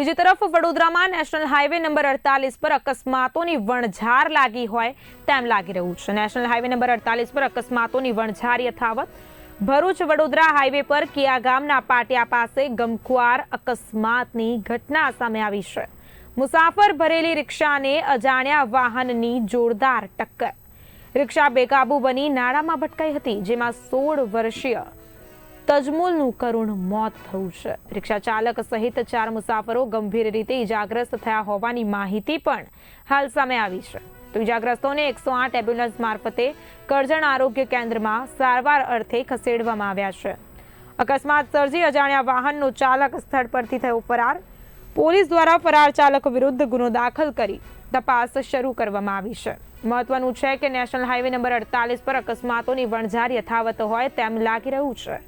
બીજી તરફ વડોદરામાં નેશનલ હાઈવે નંબર અડતાલીસ પર અકસ્માતોની વણઝાર લાગી હોય તેમ લાગી રહ્યું છે. નેશનલ હાઈવે નંબર અડતાલીસ પર અકસ્માતોની વણઝાર યથાવત ભરૂચ વડોદરા હાઈવે પર કિયા ગામના પાટિયા પાસે ગમખ્વાર અકસ્માતની ઘટના સામે આવી છે. મુસાફર ભરેલી રિક્ષાને અજાણ્યા વાહનની જોરદાર ટક્કર. રિક્ષા બેકાબુ બની નાળામાં ભટકાઈ હતી, જેમાં સોળ વર્ષીય તજમુલનું કરુણ મોત થયું છે. રિક્ષા ચાલક સહિત ચાર મુસાફરો ગંભીર રીતે ઈજાગ્રસ્ત થયા હોવાની માહિતી પણ હાલ સામે આવી છે. તો ઇજાગ્રસ્તોને એકસો આઠ એમ્બ્યુલન્સ મારફતે કરજણ આરોગ્ય કેન્દ્રમાં સારવાર અર્થે ખસેડવામાં આવ્યા છે. અકસ્માત સર્જી અજાણ્યા વાહનનો ચાલક સ્થળ પરથી થયો ફરાર. પોલીસ દ્વારા ફરાર ચાલક વિરુદ્ધ ગુનો દાખલ કરી તપાસ શરૂ કરવામાં આવી છે. મહત્વનું છે કે નેશનલ હાઈવે નંબર અડતાલીસ પર અકસ્માતોની વણઝાર યથાવત હોય તેમ લાગી રહ્યું છે.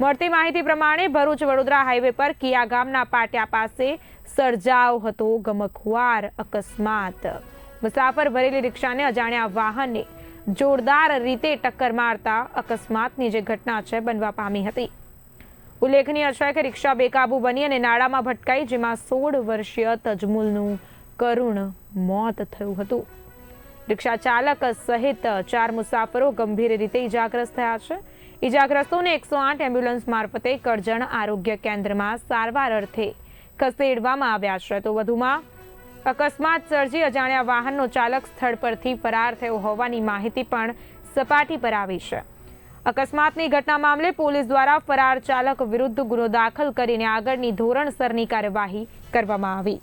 મળતી માહિતી પ્રમાણે ભરૂચ વડોદરા હાઈવે પર કિયા ગામના પાટિયા પાસે સર્જાવ હતો ગમખવાર અકસ્માત. મુસાફર ભરેલી રિક્ષાને અજાણ્યા વાહને જોરદાર રીતે ટક્કર મારતા અકસ્માતની જે ઘટના છે બનવા પામી હતી. ઉલ્લેખનીય છે કે રિક્ષા બેકાબુ બની અને નાળામાં ભટકાઈ, જેમાં સોળ વર્ષીય તજમુલનું કરુણ મોત થયું હતું. રિક્ષા ચાલક સહિત ચાર મુસાફરો ગંભીર રીતે ઈજાગ્રસ્ત થયા છે. ઈજાગ્રસ્તોને એકસો આઠ એમ્બ્યુલન્સ મારફતે કરજણ આરોગ્ય કેન્દ્રમાં સારવાર અર્થે ખસેડવામાં આવ્યા છે. તો વધુમાં, અકસ્માત સર્જી અજાણ્યા વાહનનો ચાલક સ્થળ પરથી ફરાર થયો હોવાની માહિતી પણ સપાટી પર આવી છે. અકસ્માતની ઘટના મામલે પોલીસ દ્વારા ફરાર ચાલક વિરુદ્ધ ગુનો દાખલ કરીને આગળની ધોરણસરની કાર્યવાહી કરવામાં આવી.